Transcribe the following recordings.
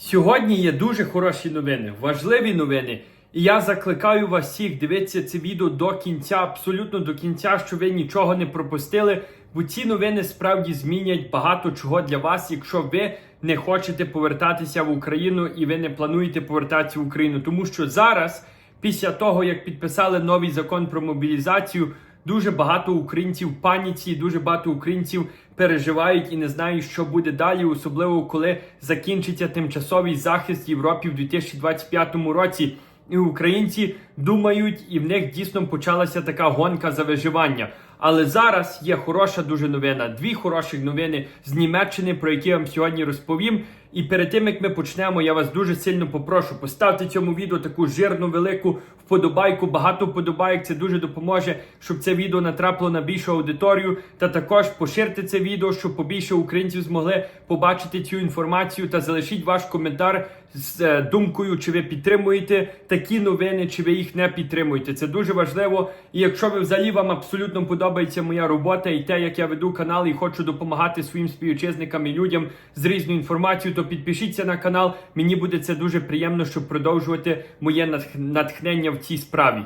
Сьогодні є дуже хороші новини, важливі новини. І я закликаю вас всіх дивитися це відео до кінця, абсолютно до кінця, щоб ви нічого не пропустили. Бо ці новини справді змінять багато чого для вас, якщо ви не хочете повертатися в Україну і ви не плануєте повертатися в Україну. Тому що зараз, після того як підписали новий закон про мобілізацію, Дуже багато українців в паніці, дуже багато українців переживають і не знають, що буде далі, особливо коли закінчиться тимчасовий захист Європі в 2025 році. І українці думають, і в них дійсно почалася така гонка за виживання. Але зараз є хороша дуже новина. Дві хороші новини з Німеччини, про які я вам сьогодні розповім. І перед тим як ми почнемо, я вас дуже сильно попрошу поставте цьому відео таку жирну велику вподобайку. Багато вподобайок це дуже допоможе, щоб це відео натрапило на більшу аудиторію. Та також поширте це відео, щоб побільше українців змогли побачити цю інформацію. Та залишіть ваш коментар з е, думкою, чи ви підтримуєте такі новини, чи ви їх не підтримуєте. Це дуже важливо. І якщо ви взагалі вам абсолютно подобається моя робота і те, як я веду канал і хочу допомагати своїм співвітчизникам і людям з різною інформацією, то підпишіться на канал. Мені буде це дуже приємно, щоб продовжувати моє натхнення в цій справі.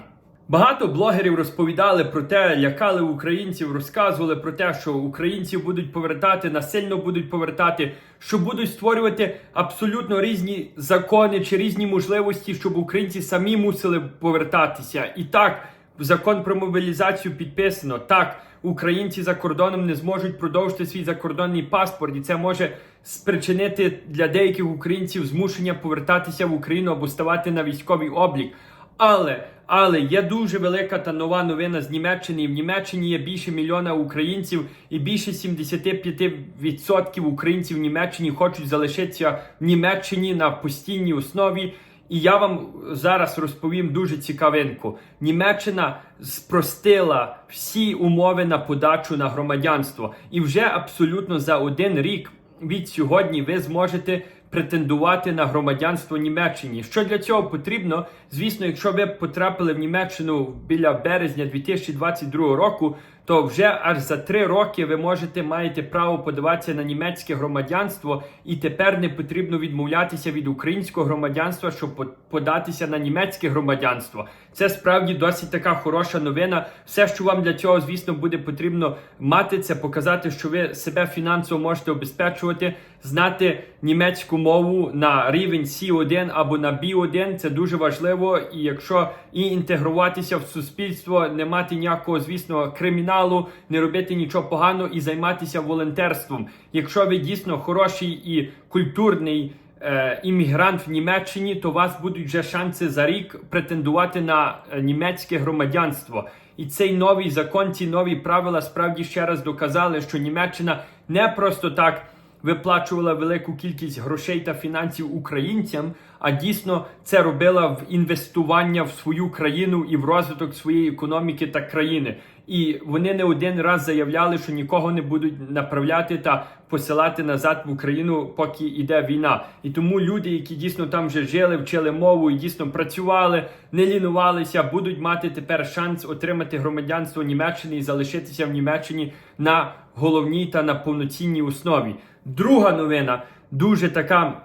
Багато блогерів розповідали про те, лякали українців, розказували про те, що українців будуть повертати, насильно будуть повертати, що будуть створювати абсолютно різні закони чи різні можливості, щоб українці самі мусили повертатися. І так, закон про мобілізацію підписано. Так, українці за кордоном не зможуть продовжити свій закордонний паспорт, і це може спричинити для деяких українців змушення повертатися в Україну або ставати на військовий облік. Але але є дуже велика та нова новина з Німеччини. В Німеччині є більше мільйона українців, і більше 75% українців в Німеччині хочуть залишитися в Німеччині на постійній основі. І я вам зараз розповім дуже цікавинку. Німеччина спростила всі умови на подачу на громадянство, і вже абсолютно за один рік від сьогодні ви зможете претендувати на громадянство Німеччині. Що для цього потрібно? Звісно, якщо ви потрапили в Німеччину біля березня 2022 року, то вже аж за три роки ви можете маєте право подаватися на німецьке громадянство, і тепер не потрібно відмовлятися від українського громадянства, щоб по- податися на німецьке громадянство. Це справді досить така хороша новина. Все, що вам для цього, звісно, буде потрібно мати, це показати, що ви себе фінансово можете обезпечувати, знати німецьку мову на рівень C1 або на B1. Це дуже важливо. І якщо і інтегруватися в суспільство, не мати ніякого, звісно, криміналу, не робити нічого поганого і займатися волонтерством. Якщо ви дійсно хороший і культурний е, іммігрант в Німеччині, то у вас будуть вже шанси за рік претендувати на е, німецьке громадянство. І цей новий закон, ці нові правила справді ще раз доказали, що Німеччина не просто так виплачувала велику кількість грошей та фінансів українцям, а дійсно це робила в інвестування в свою країну і в розвиток своєї економіки та країни. І вони не один раз заявляли, що нікого не будуть направляти та посилати назад в Україну, поки йде війна. І тому люди, які дійсно там вже жили, вчили мову і дійсно працювали, не лінувалися, будуть мати тепер шанс отримати громадянство Німеччини і залишитися в Німеччині на головній та на повноцінній основі. Друга новина дуже така.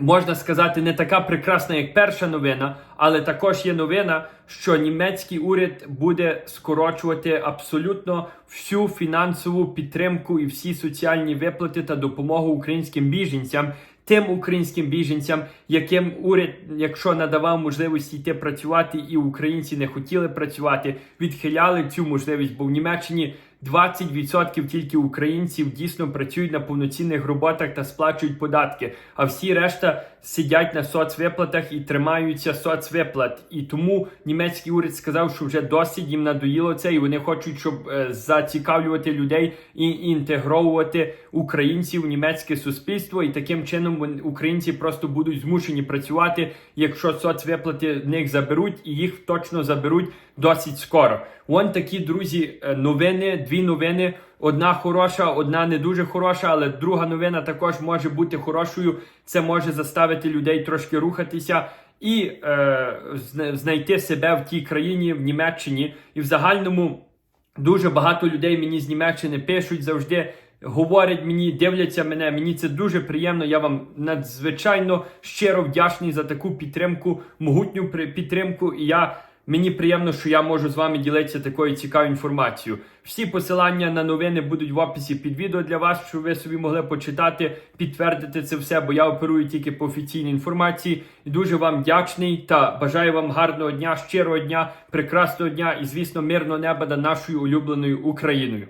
Можна сказати, не така прекрасна, як перша новина, але також є новина, що німецький уряд буде скорочувати абсолютно всю фінансову підтримку і всі соціальні виплати та допомогу українським біженцям, тим українським біженцям, яким уряд, якщо надавав можливість йти працювати, і українці не хотіли працювати, відхиляли цю можливість, бо в Німеччині 20% тільки українців дійсно працюють на повноцінних роботах та сплачують податки, а всі решта сидять на соцвиплатах і тримаються соцвиплат. І тому німецький уряд сказав, що вже досить їм надоїло це, і вони хочуть, щоб е, зацікавлювати людей і інтегровувати українців в німецьке суспільство. І таким чином вон- українці просто будуть змушені працювати, якщо соцвиплати в них заберуть, і їх точно заберуть досить скоро. Вон такі друзі, е, новини, дві новини. Одна хороша, одна не дуже хороша, але друга новина також може бути хорошою. Це може заставити людей трошки рухатися і е, знайти себе в тій країні, в Німеччині. І в загальному дуже багато людей мені з Німеччини пишуть завжди. говорять мені, дивляться мене. Мені це дуже приємно. Я вам надзвичайно щиро вдячний за таку підтримку, могутню підтримку. І я мені приємно, що я можу з вами ділитися такою цікавою інформацією. Всі посилання на новини будуть в описі під відео для вас, щоб ви собі могли почитати, підтвердити це все, бо я оперую тільки по офіційній інформації. І дуже вам вдячний та бажаю вам гарного дня, щирого дня, прекрасного дня і, звісно, мирного неба над нашою улюбленою Україною.